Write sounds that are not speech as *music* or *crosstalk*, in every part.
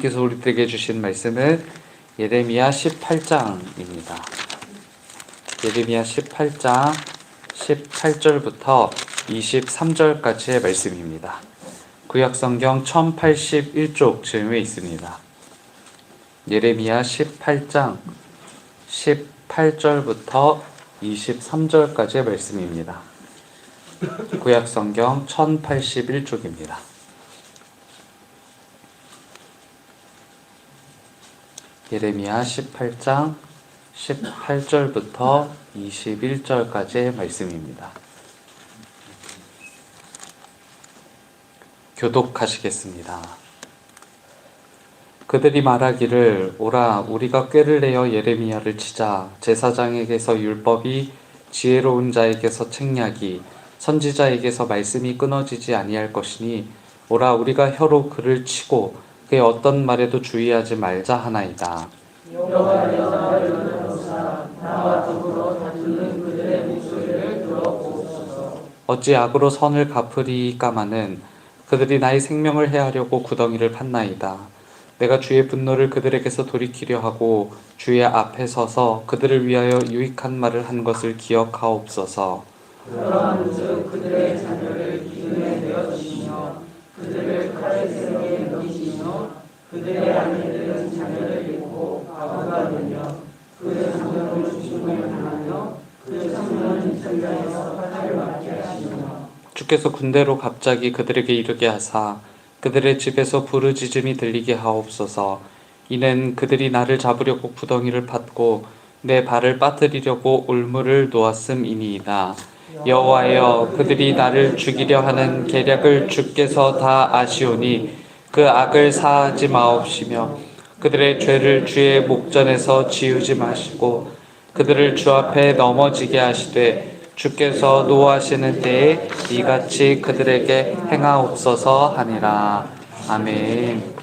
께서 우리들에게 주신 말씀은 예레미야 18장입니다. 예레미야 18장 18절부터 23절까지의 말씀입니다. 구약성경 1081쪽 즈음에 있습니다. 예레미야 18장 18절부터 23절까지의 말씀입니다. 구약성경 1081쪽입니다. 예레미야 18장 18절부터 21절까지의 말씀입니다. 교독하시겠습니다. 그들이 말하기를 오라 우리가 꾀를 내어 예레미야를 치자 제사장에게서 율법이 지혜로운 자에게서 책략이 선지자에게서 말씀이 끊어지지 아니할 것이니 오라 우리가 혀로 그를 치고 그의 어떤 말에도 주의하지 말자 하나이다. 어찌 악으로 선을 갚으리까마는 그들이 나의 생명을 해하려고 구덩이를 팠나이다. 내가 주의 분노를 그들에게서 돌이키려 하고 주의 앞에 서서 그들을 위하여 유익한 말을 한 것을 기억하옵소서. 그들의 자녀를 그들의 아내들은 자녀를 잃고 바보가 되며 그 자녀를 죽음을 당하며 그 청년은 전장에서 화를 맞게 하시며 주께서 군대로 갑자기 그들에게 이르게 하사 그들의 집에서 부르짖음이 들리게 하옵소서. 이는 그들이 나를 잡으려고 구덩이를 팠고 내 발을 빠뜨리려고 올무를 놓았음이니이다. 여호와여 그들이 나를 죽이려 하는 계략을 주께서 다 아시오니 그 악을 사하지 마옵시며 그들의 죄를 주의 목전에서 지우지 마시고 그들을 주 앞에 넘어지게 하시되 주께서 노하시는 때에 이같이 그들에게 행하옵소서 하니라 아멘.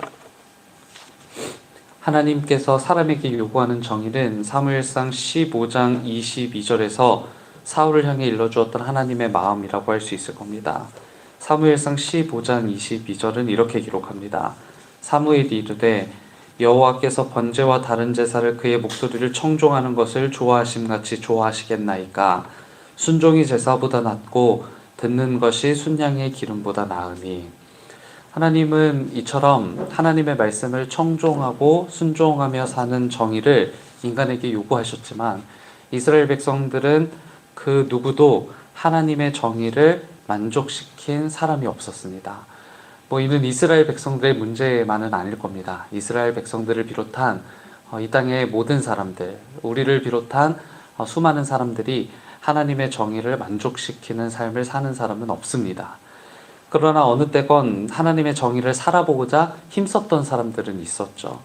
하나님께서 사람에게 요구하는 정의는 사무엘상 15장 22절에서 사울을 향해 일러주었던 하나님의 마음이라고 할 수 있을 겁니다. 사무엘상 15장 22절은 이렇게 기록합니다. 사무엘이 이르되 여호와께서 번제와 다른 제사를 그의 목소리를 청종하는 것을 좋아하심 같이 좋아하시겠나이까 순종이 제사보다 낫고 듣는 것이 순양의 기름보다 나으니 하나님은 이처럼 하나님의 말씀을 청종하고 순종하며 사는 정의를 인간에게 요구하셨지만 이스라엘 백성들은 그 누구도 하나님의 정의를 만족시킨 사람이 없었습니다. 뭐 이는 이스라엘 백성들의 문제만은 아닐 겁니다. 이스라엘 백성들을 비롯한 어, 이 땅의 모든 사람들, 우리를 비롯한 어, 수많은 사람들이 하나님의 정의를 만족시키는 삶을 사는 사람은 없습니다. 그러나 어느 때건 하나님의 정의를 살아보고자 힘썼던 사람들은 있었죠.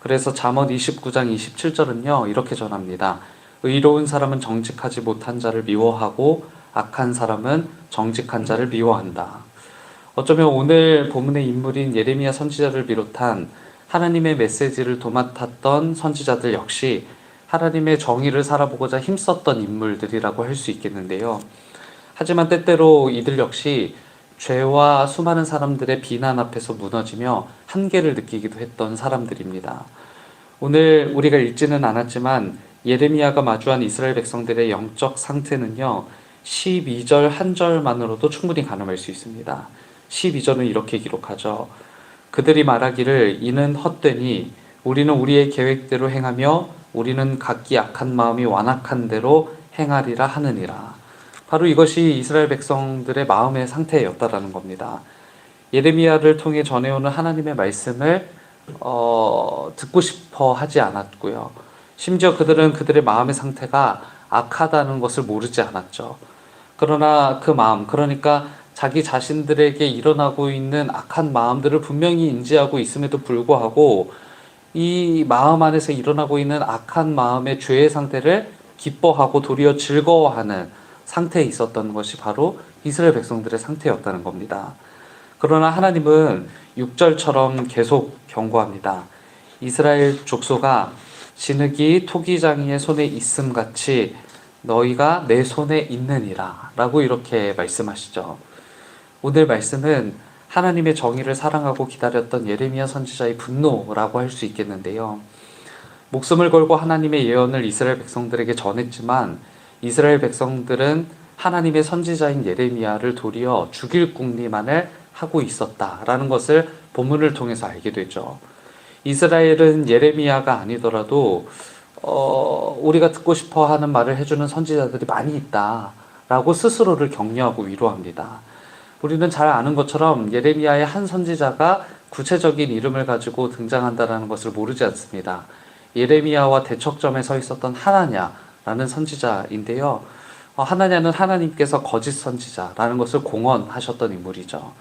그래서 잠언 29장 27절은요, 이렇게 전합니다. 의로운 사람은 정직하지 못한 자를 미워하고 악한 사람은 정직한 자를 미워한다. 어쩌면 오늘 본문의 인물인 예레미야 선지자를 비롯한 하나님의 메시지를 도맡았던 선지자들 역시 하나님의 정의를 살아보고자 힘썼던 인물들이라고 할 수 있겠는데요. 하지만 때때로 이들 역시 죄와 수많은 사람들의 비난 앞에서 무너지며 한계를 느끼기도 했던 사람들입니다. 오늘 우리가 읽지는 않았지만 예레미야가 마주한 이스라엘 백성들의 영적 상태는요, 12절 한 절만으로도 충분히 가늠할 수 있습니다. 12절은 이렇게 기록하죠. 그들이 말하기를 이는 헛되니 우리는 우리의 계획대로 행하며 우리는 각기 악한 마음이 완악한 대로 행하리라 하느니라. 바로 이것이 이스라엘 백성들의 마음의 상태였다라는 겁니다. 예레미야를 통해 전해오는 하나님의 말씀을 어, 듣고 싶어 하지 않았고요. 심지어 그들은 그들의 마음의 상태가 악하다는 것을 모르지 않았죠. 그러나 그 마음, 그러니까 자기 자신들에게 일어나고 있는 악한 마음들을 분명히 인지하고 있음에도 불구하고 이 마음 안에서 일어나고 있는 악한 마음의 죄의 상태를 기뻐하고 도리어 즐거워하는 상태에 있었던 것이 바로 이스라엘 백성들의 상태였다는 겁니다. 그러나 하나님은 6절처럼 계속 경고합니다. 이스라엘 족소가 진흙이 토기장이의 손에 있음 같이 너희가 내 손에 있느니라 라고 이렇게 말씀하시죠. 오늘 말씀은 하나님의 정의를 사랑하고 기다렸던 예레미야 선지자의 분노라고 할 수 있겠는데요. 목숨을 걸고 하나님의 예언을 이스라엘 백성들에게 전했지만 이스라엘 백성들은 하나님의 선지자인 예레미야를 도리어 죽일 궁리만을 하고 있었다라는 것을 본문을 통해서 알게 되죠. 이스라엘은 예레미야가 아니더라도 어, 우리가 듣고 싶어 하는 말을 해주는 선지자들이 많이 있다 라고 스스로를 격려하고 위로합니다. 우리는 잘 아는 것처럼 예레미야의 한 선지자가 구체적인 이름을 가지고 등장한다라는 것을 모르지 않습니다. 예레미야와 대척점에 서 있었던 하나냐라는 선지자인데요. 어, 하나냐는 하나님께서 거짓 선지자라는 것을 공언하셨던 인물이죠.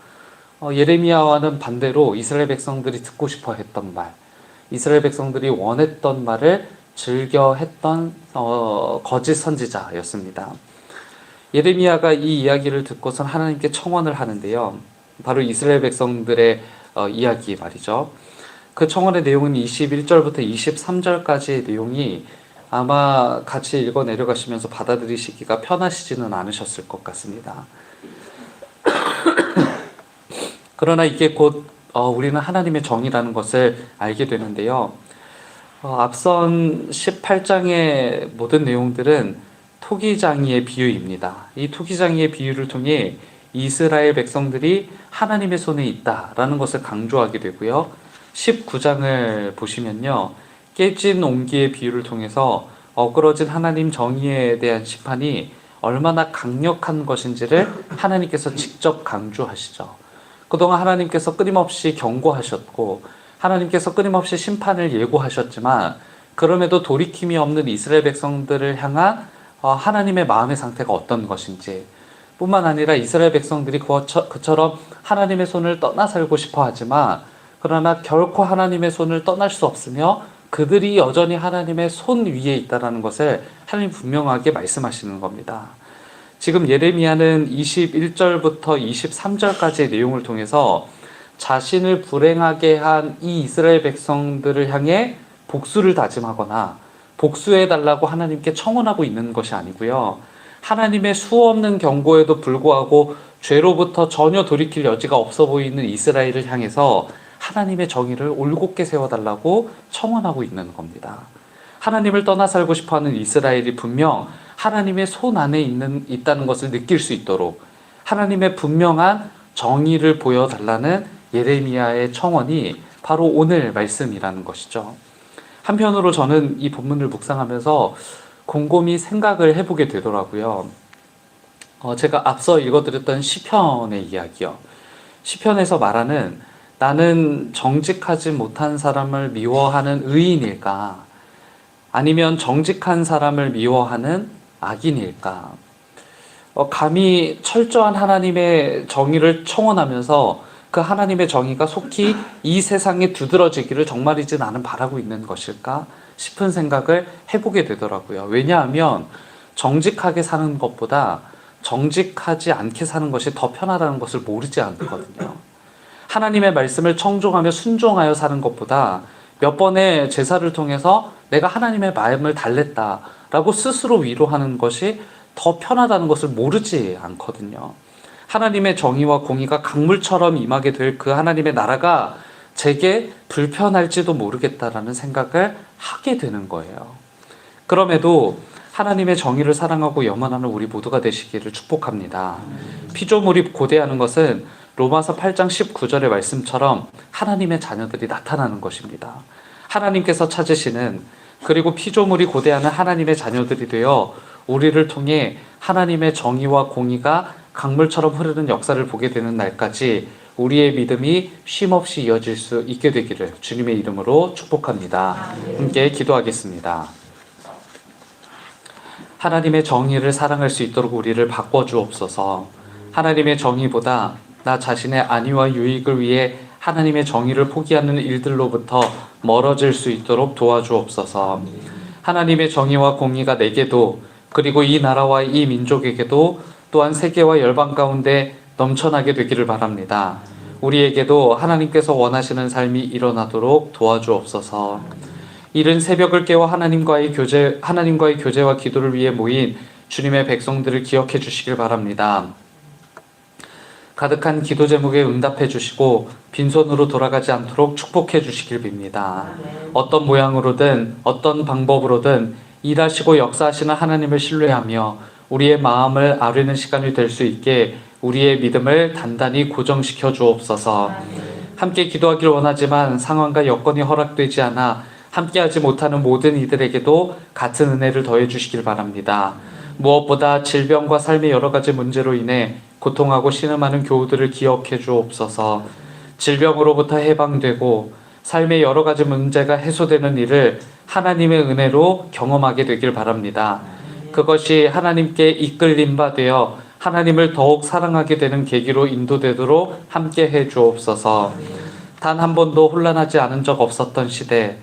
어, 예레미야와는 반대로 이스라엘 백성들이 듣고 싶어 했던 말, 이스라엘 백성들이 원했던 말을 즐겨 했던 어, 거짓 선지자였습니다. 예레미야가 이 이야기를 듣고선 하나님께 청원을 하는데요. 바로 이스라엘 백성들의 어, 이야기 말이죠. 그 청원의 내용은 21절부터 23절까지의 내용이 아마 같이 읽어 내려가시면서 받아들이시기가 편하시지는 않으셨을 것 같습니다. *coughs* 그러나 이게 곧 어, 우리는 하나님의 정의라는 것을 알게 되는데요. 어, 앞선 18장의 모든 내용들은 토기장이의 비유입니다. 이 토기장이의 비유를 통해 이스라엘 백성들이 하나님의 손에 있다라는 것을 강조하게 되고요. 19장을 보시면요. 깨진 옹기의 비유를 통해서 어그러진 하나님 정의에 대한 심판이 얼마나 강력한 것인지를 하나님께서 직접 강조하시죠. 그동안 하나님께서 끊임없이 경고하셨고 하나님께서 끊임없이 심판을 예고하셨지만 그럼에도 돌이킴이 없는 이스라엘 백성들을 향한 어, 하나님의 마음의 상태가 어떤 것인지 뿐만 아니라 이스라엘 백성들이 그처- 그처럼 하나님의 손을 떠나 살고 싶어 하지만 그러나 결코 하나님의 손을 떠날 수 없으며 그들이 여전히 하나님의 손 위에 있다라는 것을 하나님 분명하게 말씀하시는 겁니다. 지금 예레미야는 21절부터 23절까지의 내용을 통해서 자신을 불행하게 한 이 이스라엘 백성들을 향해 복수를 다짐하거나 복수해 달라고 하나님께 청원하고 있는 것이 아니고요. 하나님의 수없는 경고에도 불구하고 죄로부터 전혀 돌이킬 여지가 없어 보이는 이스라엘을 향해서 하나님의 정의를 올곧게 세워달라고 청원하고 있는 겁니다. 하나님을 떠나 살고 싶어 하는 이스라엘이 분명 하나님의 손 안에 있는 있다는 것을 느낄 수 있도록 하나님의 분명한 정의를 보여달라는 예레미야의 청원이 바로 오늘 말씀이라는 것이죠. 한편으로 저는 이 본문을 묵상하면서 곰곰이 생각을 해보게 되더라고요. 어, 제가 앞서 읽어드렸던 시편의 이야기요. 시편에서 말하는 나는 정직하지 못한 사람을 미워하는 의인일까? 아니면 정직한 사람을 미워하는 악인일까? 어, 감히 철저한 하나님의 정의를 청원하면서 그 하나님의 정의가 속히 이 세상에 두드러지기를 정말이지 나는 바라고 있는 것일까 싶은 생각을 해보게 되더라고요. 왜냐하면 정직하게 사는 것보다 정직하지 않게 사는 것이 더 편하다는 것을 모르지 않거든요. 하나님의 말씀을 청종하며 순종하여 사는 것보다 몇 번의 제사를 통해서 내가 하나님의 마음을 달랬다라고 스스로 위로하는 것이 더 편하다는 것을 모르지 않거든요. 하나님의 정의와 공의가 강물처럼 임하게 될 그 하나님의 나라가 제게 불편할지도 모르겠다라는 생각을 하게 되는 거예요. 그럼에도 하나님의 정의를 사랑하고 염원하는 우리 모두가 되시기를 축복합니다. 피조물이 고대하는 것은 로마서 8장 19절의 말씀처럼 하나님의 자녀들이 나타나는 것입니다. 하나님께서 찾으시는 그리고 피조물이 고대하는 하나님의 자녀들이 되어 우리를 통해 하나님의 정의와 공의가 강물처럼 흐르는 역사를 보게 되는 날까지 우리의 믿음이 쉼없이 이어질 수 있게 되기를 주님의 이름으로 축복합니다. 함께 기도하겠습니다. 하나님의 정의를 사랑할 수 있도록 우리를 바꿔 주옵소서. 하나님의 정의보다 나 자신의 안위와 유익을 위해 하나님의 정의를 포기하는 일들로부터 멀어질 수 있도록 도와주옵소서. 하나님의 정의와 공의가 내게도 그리고 이 나라와 이 민족에게도 또한 세계와 열방 가운데 넘쳐나게 되기를 바랍니다. 우리에게도 하나님께서 원하시는 삶이 일어나도록 도와주옵소서. 이른 새벽을 깨워 하나님과의 교제 하나님과의 교제와 기도를 위해 모인 주님의 백성들을 기억해 주시길 바랍니다. 가득한 기도 제목에 응답해 주시고 빈손으로 돌아가지 않도록 축복해 주시길 빕니다. 어떤 모양으로든 어떤 방법으로든 일하시고 역사하시는 하나님을 신뢰하며 우리의 마음을 아뢰는 시간이 될 수 있게 우리의 믿음을 단단히 고정시켜 주옵소서. 함께 기도하길 원하지만 상황과 여건이 허락되지 않아 함께하지 못하는 모든 이들에게도 같은 은혜를 더해 주시길 바랍니다. 무엇보다 질병과 삶의 여러 가지 문제로 인해 고통하고 신음하는 교우들을 기억해 주옵소서. 질병으로부터 해방되고 삶의 여러 가지 문제가 해소되는 일을 하나님의 은혜로 경험하게 되길 바랍니다. 그것이 하나님께 이끌림 바 되어 하나님을 더욱 사랑하게 되는 계기로 인도되도록 함께 해 주옵소서. 단 한 번도 혼란하지 않은 적 없었던 시대,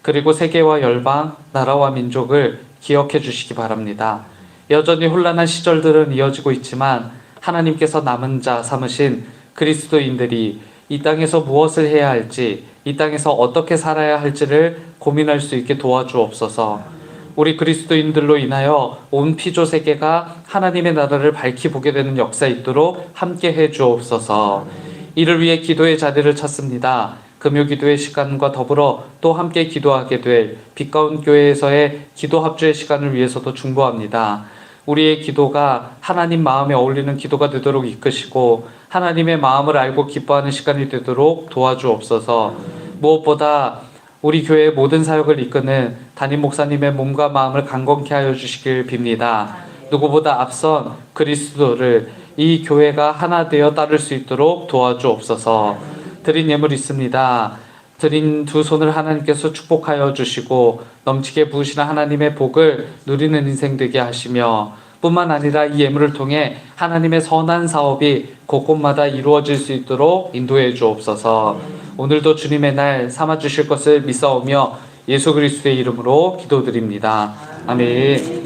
그리고 세계와 열방, 나라와 민족을 기억해 주시기 바랍니다. 여전히 혼란한 시절들은 이어지고 있지만 하나님께서 남은 자 삼으신 그리스도인들이 이 땅에서 무엇을 해야 할지, 이 땅에서 어떻게 살아야 할지를 고민할 수 있게 도와주옵소서. 우리 그리스도인들로 인하여 온 피조 세계가 하나님의 나라를 밝히 보게 되는 역사 있도록 함께 해 주옵소서. 이를 위해 기도의 자리를 찾습니다. 금요 기도의 시간과 더불어 또 함께 기도하게 될 빛가운 교회에서의 기도 합주의 시간을 위해서도 중보합니다. 우리의 기도가 하나님 마음에 어울리는 기도가 되도록 이끄시고 하나님의 마음을 알고 기뻐하는 시간이 되도록 도와주옵소서. 무엇보다 우리 교회의 모든 사역을 이끄는 담임 목사님의 몸과 마음을 강건케 하여 주시길 빕니다. 누구보다 앞선 그리스도를 이 교회가 하나 되어 따를 수 있도록 도와주옵소서. 드린 예물 있습니다. 드린 두 손을 하나님께서 축복하여 주시고 넘치게 부으시는 하나님의 복을 누리는 인생 되게 하시며 뿐만 아니라 이 예물을 통해 하나님의 선한 사업이 곳곳마다 이루어질 수 있도록 인도해 주옵소서. 오늘도 주님의 날 삼아 주실 것을 믿사오며 예수 그리스도의 이름으로 기도드립니다. 아멘.